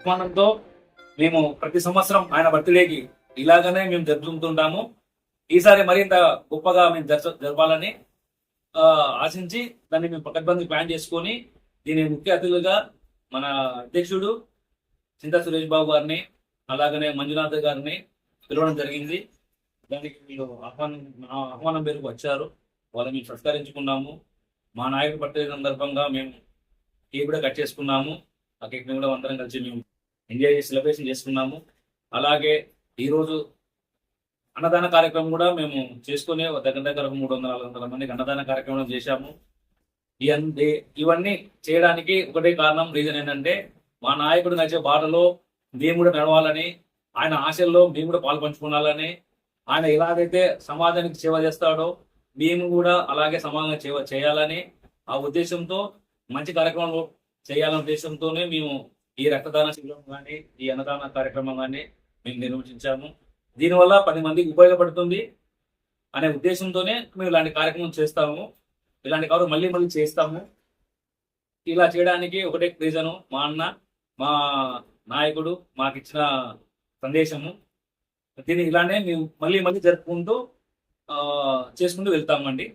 అభిమానంతో మేము ప్రతి సంవత్సరం ఆయన బర్త్డేకి ఇలాగనే మేము జరుపుకుంటుంటాము. ఈసారి మరింత గొప్పగా మేము జరపాలని ఆశించి దాన్ని మేము పకడ్బందీ ప్లాన్ చేసుకొని దీని ముఖ్య అతిథులుగా మన అధ్యక్షుడు చింతా సురేష్ బాబు గారిని అలాగనే మంజునాథ్ గారిని పిలవడం జరిగింది. దానికి వీళ్ళు ఆహ్వానం ఆహ్వానం పేరుకు వచ్చారు. వాళ్ళని మేము సత్కరించుకున్నాము. మా నాయకుడు పట్టే సందర్భంగా మేము కేక్ కూడా కట్ చేసుకున్నాము. ఆ కేక్ని కూడా అందరం కలిసి మేము ఎంజాయ్ చేసి సెలబ్రేషన్ చేసుకున్నాము. అలాగే ఈరోజు అన్నదాన కార్యక్రమం కూడా మేము చేసుకునే ఒక దగ్గర దగ్గర మూడు వందల నాలుగు వందల మందికి అన్నదాన కార్యక్రమం చేశాము. ఇవన్నీ ఇవన్నీ చేయడానికి ఒకటే కారణం రీజన్ ఏంటంటే మా నాయకుడు నడిచే బాటలో మేము కూడా నడవాలని ఆయన ఆశల్లో మేము కూడా పాలు పంచుకోవాలని ఆయన ఎలాగైతే సమాజానికి సేవ చేస్తాడో మేము కూడా అలాగే సమాజంగా సేవ చేయాలని ఆ ఉద్దేశంతో మంచి కార్యక్రమాలు చేయాలనే ఉద్దేశంతోనే మేము ఈ రక్తదాన శిబిరం కానీ ఈ అన్నదాన కార్యక్రమం కానీ మేము నిర్వహించాము. దీనివల్ల పది మందికి ఉపయోగపడుతుంది అనే ఉద్దేశంతోనే మేము ఇలాంటి కార్యక్రమం చేస్తాము. ఇలాంటి కార్యక్రమం మళ్ళీ మళ్ళీ చేస్తాము. ఇలా చేయడానికి ఒకటే రీజను మా అన్న మా నాయకుడు మాకు ఇచ్చిన సందేశము. దీన్ని ఇలానే మేము మళ్ళీ మళ్ళీ జరుపుకుంటూ చేసుకుంటూ వెళ్తామండి.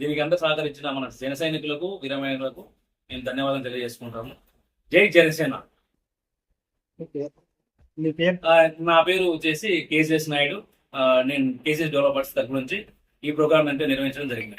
దీనికి అంతా సహకరించిన మన జన సైనికులకు వీరమహిళలకు మేము ధన్యవాదాలు తెలియజేసుకుంటాము. జై జనసేన. నా పేరు వచ్చేసి కేసీఎస్ నాయుడు. నేను కేసీఎస్ డెవలపర్స్ తరపు నుంచి ఈ ప్రోగ్రామ్ అంటే నిర్వహించడం జరిగింది.